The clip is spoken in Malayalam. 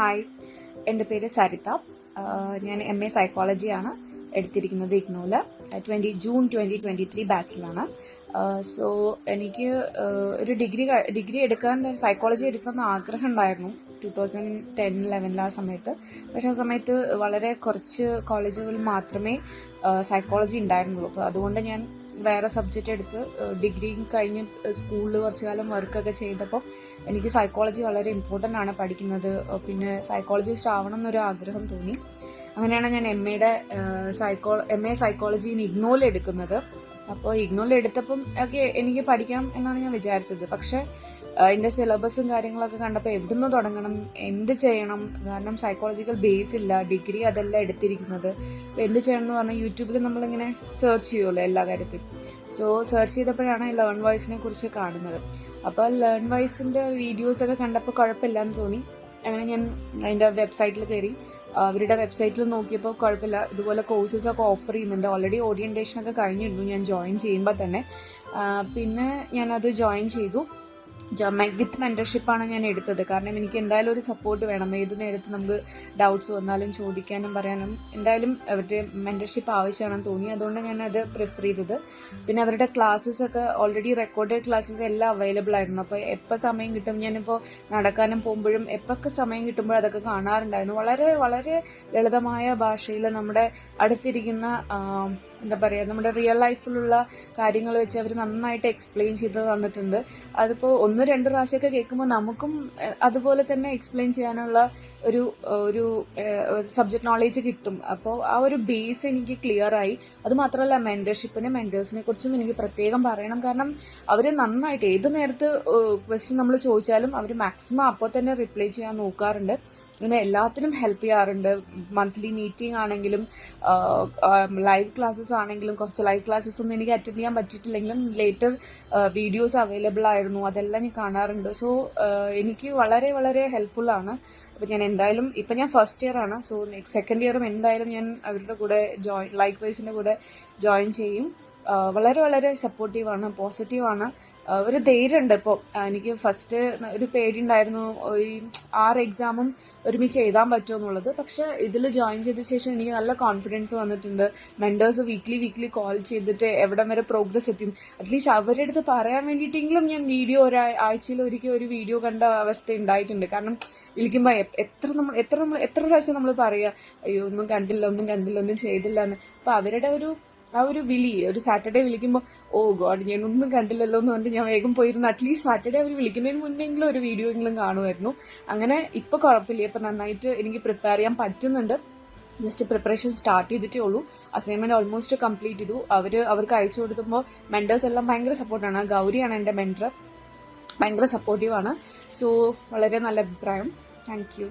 ഹായ് എന്റെ പേര് സരിത. ഞാൻ എം എ സൈക്കോളജിയാണ് എടുത്തിരിക്കുന്നത് ഇഗ്നോൽ. Twenty June twenty twenty three ബാച്ചിലാണ് so എനിക്ക് ഒരു ഡിഗ്രി ഡിഗ്രി എടുക്കാൻ സൈക്കോളജി എടുക്കുന്ന ആഗ്രഹം ഉണ്ടായിരുന്നു ടു തൗസൻഡ് ടെൻ ലെവനിൽ ആ സമയത്ത്. പക്ഷെ ആ സമയത്ത് വളരെ കുറച്ച് കോളേജുകളിൽ മാത്രമേ സൈക്കോളജി ഉണ്ടായിരുന്നുള്ളൂ. അപ്പോൾ അതുകൊണ്ട് ഞാൻ വേറെ സബ്ജക്റ്റ് എടുത്ത് ഡിഗ്രി കഴിഞ്ഞ് സ്കൂളിൽ കുറച്ചു കാലം വർക്കൊക്കെ ചെയ്തപ്പോൾ എനിക്ക് സൈക്കോളജി വളരെ ഇമ്പോർട്ടന്റ് ആണ് പഠിക്കുന്നത്. പിന്നെ സൈക്കോളജിസ്റ്റ് ആവണം എന്നൊരു ആഗ്രഹം തോന്നി. അങ്ങനെയാണ് ഞാൻ എം എയുടെ psycho M A psychology in ഇഗ്നോയിൽ എടുക്കുന്നത്. അപ്പോൾ ഇഗ്നോറിൽ എടുത്തപ്പം ഒക്കെ എനിക്ക് പഠിക്കാം എന്നാണ് ഞാൻ വിചാരിച്ചത്. പക്ഷേ അതിന്റെ സിലബസും കാര്യങ്ങളൊക്കെ കണ്ടപ്പോൾ എവിടുന്ന് തുടങ്ങണം എന്ത് ചെയ്യണം? കാരണം സൈക്കോളജിക്കൽ ബേസ് ഇല്ല ഡിഗ്രി അതല്ല എടുത്തിരിക്കുന്നത്. അപ്പോൾ എന്ത് ചെയ്യണം എന്ന് പറഞ്ഞാൽ യൂട്യൂബിൽ നമ്മളിങ്ങനെ സെർച്ച് ചെയ്യുമല്ലോ എല്ലാ കാര്യത്തിലും. സോ സെർച്ച് ചെയ്തപ്പോഴാണ് ലേൺ വോയിസിനെ കുറിച്ച് കാണുന്നത്. അപ്പോൾ ലേൺ വോയിസിന്റെ വീഡിയോസൊക്കെ കണ്ടപ്പോൾ കുഴപ്പമില്ല എന്ന് തോന്നി. അങ്ങനെ ഞാൻ അതിന്റെ വെബ്സൈറ്റിൽ കയറി അവരുടെ വെബ്സൈറ്റിൽ നോക്കിയപ്പോൾ കുഴപ്പമില്ല. ഇതുപോലെ കോഴ്സസ് ഒക്കെ ഓഫർ ചെയ്യുന്നുണ്ട്. ഓൾറെഡി ഓറിയന്റേഷൻ ഒക്കെ കഴിഞ്ഞിരുന്നു. ഞാൻ ജോയിൻ ചെയ്യുമ്പോൾ തന്നെ. പിന്നെ ഞാനത് ജോയിൻ ചെയ്തു. വിത്ത് മെന്റർഷിപ്പാണ് ഞാൻ എടുത്തത്. കാരണം എനിക്ക് എന്തായാലും ഒരു സപ്പോർട്ട് വേണം. ഏത് നേരത്ത് നമുക്ക് ഡൗട്ട്സ് വന്നാലും ചോദിക്കാനും പറയാനും എന്തായാലും അവരുടെ മെന്റർഷിപ്പ് ആവശ്യമാണെന്ന് തോന്നി. അതുകൊണ്ട് ഞാൻ അത് പ്രിഫർ ചെയ്തത്. പിന്നെ അവരുടെ ക്ലാസ്സസ് ഒക്കെ ഓൾറെഡി റെക്കോർഡഡ് ക്ലാസ്സസ് എല്ലാം അവൈലബിൾ ആയിരുന്നു. അപ്പോൾ എപ്പോൾ സമയം കിട്ടും? ഞാനിപ്പോൾ നടക്കാനും പോകുമ്പോഴും എപ്പോഴൊക്കെ സമയം കിട്ടുമ്പോഴും അതൊക്കെ കാണാറുണ്ടായിരുന്നു. വളരെ വളരെ ലളിതമായ ഭാഷയിൽ നമ്മുടെ അടുത്തിരിക്കുന്ന എന്താ പറയുക നമ്മുടെ റിയൽ ലൈഫിലുള്ള കാര്യങ്ങൾ വെച്ച് അവർ നന്നായിട്ട് എക്സ്പ്ലെയിൻ ചെയ്ത് തന്നിട്ടുണ്ട്. അതിപ്പോൾ ഒന്ന് രണ്ട് പ്രാവശ്യമൊക്കെ കേൾക്കുമ്പോൾ നമുക്കും അതുപോലെ തന്നെ എക്സ്പ്ലെയിൻ ചെയ്യാനുള്ള ഒരു ഒരു സബ്ജക്ട് നോളേജ് കിട്ടും. അപ്പോൾ ആ ഒരു ബേസ് എനിക്ക് ക്ലിയർ ആയി. അത് മാത്രമല്ല മെന്റർഷിപ്പിനെ മെന്റേഴ്സിനെ കുറിച്ചും എനിക്ക് പ്രത്യേകം പറയണം. കാരണം അവർ നന്നായിട്ട് ഏത് നേരത്ത് ക്വസ്റ്റ്യൻ നമ്മൾ ചോദിച്ചാലും അവർ മാക്സിമം അപ്പോൾ തന്നെ റിപ്ലൈ ചെയ്യാൻ നോക്കാറുണ്ട്. പിന്നെ എല്ലാത്തിനും ഹെൽപ്പ് ചെയ്യാറുണ്ട്. മന്ത്ലി മീറ്റിംഗ് ആണെങ്കിലും ലൈവ് ക്ലാസ്സസ് ആണെങ്കിലും കുറച്ച് ലൈവ് ക്ലാസ്സസ് ഒന്നും എനിക്ക് അറ്റൻഡ് ചെയ്യാൻ പറ്റിയിട്ടില്ലെങ്കിലും ലേറ്റർ വീഡിയോസ് അവൈലബിൾ ആയിരുന്നു. അതെല്ലാം ഞാൻ കാണാറുണ്ട്. സോ എനിക്ക് വളരെ വളരെ ഹെൽപ്ഫുൾ ആണ്. അപ്പോൾ ഞാൻ എന്തായാലും ഇപ്പം ഞാൻ ഫസ്റ്റ് ഇയർ ആണ്. സോ സെക്കൻഡ് ഇയറും എന്തായാലും ഞാൻ അവരുടെ കൂടെ ജോയിൻ ലൈക്ക് വൈസിന്റെ കൂടെ ജോയിൻ ചെയ്യും. വളരെ വളരെ സപ്പോർട്ടീവാണ് പോസിറ്റീവാണ് ഒരു ധൈര്യമുണ്ട് ഇപ്പോൾ എനിക്ക് ഫസ്റ്റ് ഒരു പേടിയുണ്ടായിരുന്നു ഈ ആറ് എക്സാമും ഒരുമിച്ച് എഴുതാൻ പറ്റുമോ എന്നുള്ളത്. പക്ഷേ ഇതിൽ ജോയിൻ ചെയ്ത ശേഷം എനിക്ക് നല്ല കോൺഫിഡൻസ് വന്നിട്ടുണ്ട്. മെന്റേഴ്സ് വീക്ക്ലി വീക്ക്ലി കോൾ ചെയ്തിട്ട് എവിടം വരെ പ്രോഗ്രസ് എത്തിയും. അറ്റ്ലീസ്റ്റ് അവരുടെ അടുത്ത് പറയാൻ വേണ്ടിയിട്ടെങ്കിലും ഞാൻ വീഡിയോ ഒരു ആഴ്ചയിൽ ഒരിക്കൽ ഒരു വീഡിയോ കണ്ട അവസ്ഥ ഉണ്ടായിട്ടുണ്ട് കാരണം വിളിക്കുമ്പോൾ എത്ര നമ്മൾ എത്ര നമ്മൾ എത്ര പ്രാവശ്യം നമ്മൾ പറയുക അയ്യോ ഒന്നും കണ്ടില്ല ഒന്നും കണ്ടില്ല ഒന്നും ചെയ്തില്ല എന്ന് അപ്പോൾ അവരുടെ ഒരു ആ ഒരു വിളി ഒരു സാറ്റർഡേ വിളിക്കുമ്പോൾ ഓ ഗോഡ് ഒന്നും കണ്ടില്ലല്ലോ എന്ന് പറഞ്ഞിട്ട് ഞാൻ വേഗം പോയിരുന്നു. അറ്റ്ലീസ്റ്റ് സാറ്റർഡേ അവർ വിളിക്കുന്നതിന് മുന്നെങ്കിലും ഒരു വീഡിയോ എങ്കിലും കാണുമായിരുന്നു. അങ്ങനെ ഇപ്പോൾ കുഴപ്പമില്ല ഇപ്പം നന്നായിട്ട് എനിക്ക് പ്രിപ്പയർ ചെയ്യാൻ പറ്റുന്നുണ്ട്. ജസ്റ്റ് പ്രിപ്പറേഷൻ സ്റ്റാർട്ട് ചെയ്തിട്ടേ ഉള്ളൂ. അസൈൻമെന്റ് ഓൾമോസ്റ്റ് കംപ്ലീറ്റ് ചെയ്തു. അവർ അവർക്ക് അയച്ചു കൊടുക്കുമ്പോൾ മെന്റേഴ്സ് എല്ലാം ഭയങ്കര സപ്പോർട്ടാണ് ഗൗരിയാണ് എന്റെ മെന്റർ ഭയങ്കര സപ്പോർട്ടീവാണ് സോ വളരെ നല്ല അഭിപ്രായം. താങ്ക്